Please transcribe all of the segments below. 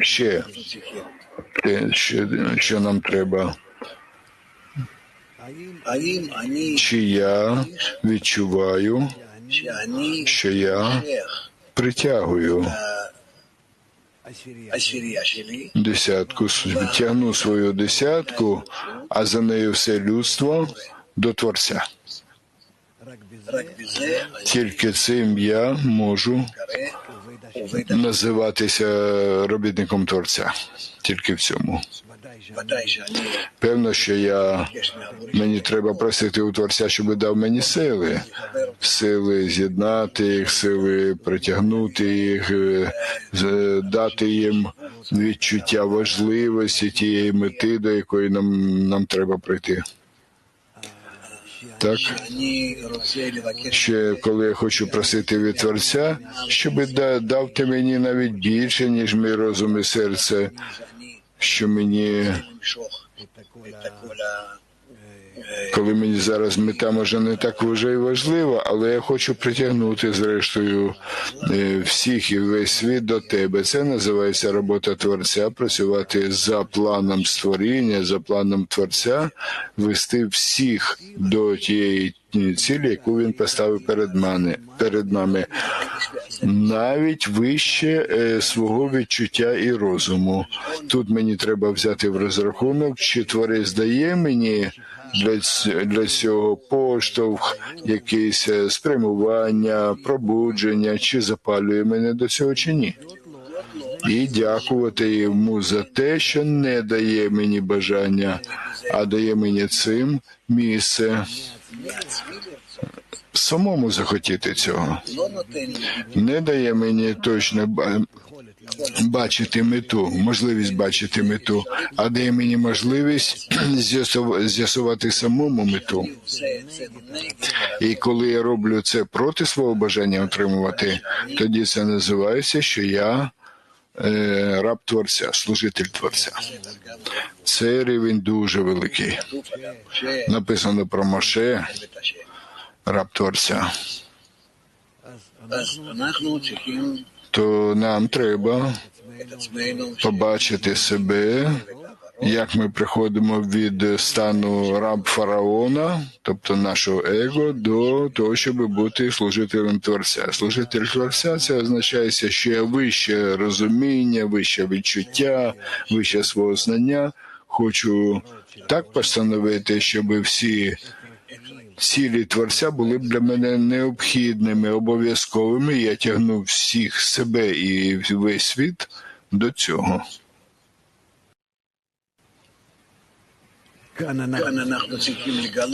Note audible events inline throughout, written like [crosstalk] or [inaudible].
ще, що, що нам треба. Чи я відчуваю, що я притягую десятку, тягну свою десятку, а за нею все людство до Творця. Тільки цим я можу називатися робітником Творця. Тільки в цьому. Певно, що я мені треба просити у Творця, щоб дав мені сили, сили з'єднати їх, сили притягнути їх, е, дати їм відчуття важливості тієї мети, до якої нам, нам треба прийти так? Ще коли я хочу просити від Творця, щоб дав ти мені навіть більше, ніж мій розум і серце, що мені коли мені зараз мета може не так вже й важлива, але я хочу притягнути зрештою е, всіх і весь світ до тебе. Це називається робота творця, працювати за планом створіння, за планом творця, вести всіх до тієї цілі, яку він поставив перед мене перед нами. Навіть вище е, свого відчуття і розуму. Тут мені треба взяти в розрахунок, чи творець дає мені для, для цього поштовх, якийсь е, спрямування, пробудження, чи запалює мене до цього, чи ні. І дякувати йому за те, що не дає мені бажання, а дає мені цим місце самому захотіти цього. Не дає мені точно бачити мету, можливість бачити мету, а дає мені можливість [clears throat] з'ясувати самому мету. І коли я роблю це проти свого бажання отримувати, тоді це називається, що я. Е, раб Творця, служитель Творця. Цей рівень дуже великий. Написано про Моше, раб Творця. То нам треба побачити себе як ми приходимо від стану раб фараона, тобто нашого его, до того, щоб бути служителем творця. Служитель творця це означає, я вище розуміння, вище відчуття, вище свого знання. Хочу так постановити, щоб всі цілі творця були б для мене необхідними, обов'язковими. Я тягну всіх себе і весь світ до цього.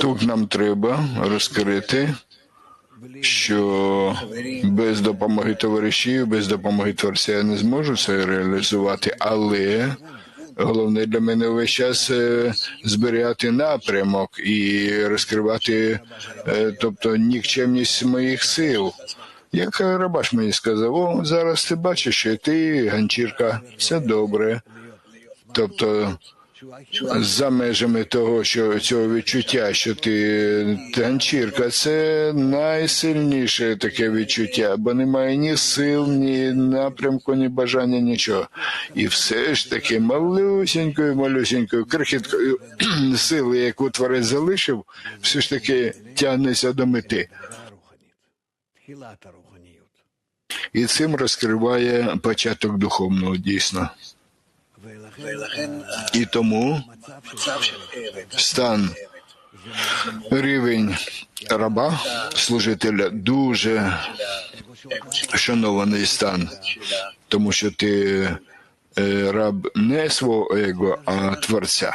Тут нам треба розкрити, що без допомоги товаришів, без допомоги творця я не зможу це реалізувати, але головне для мене весь час е, зберігати напрямок і розкривати, е, тобто нікчемність моїх сил. Як Рабаш мені сказав, о, зараз ти бачиш, що ти ганчірка, все добре. Тобто за межами того, що цього відчуття, що ти танчірка, це найсильніше таке відчуття, бо немає ні сил, ні напрямку, ні бажання, нічого. І все ж таки малюсінькою, малюсінькою крихіткою [clears throat] сили, яку творець залишив, все ж таки тягнеться до мети. І цим розкриває початок духовного дійсно. І тому стан рівень раба, служителя дуже шанований стан, тому що ти е, раб не свого его, а творця.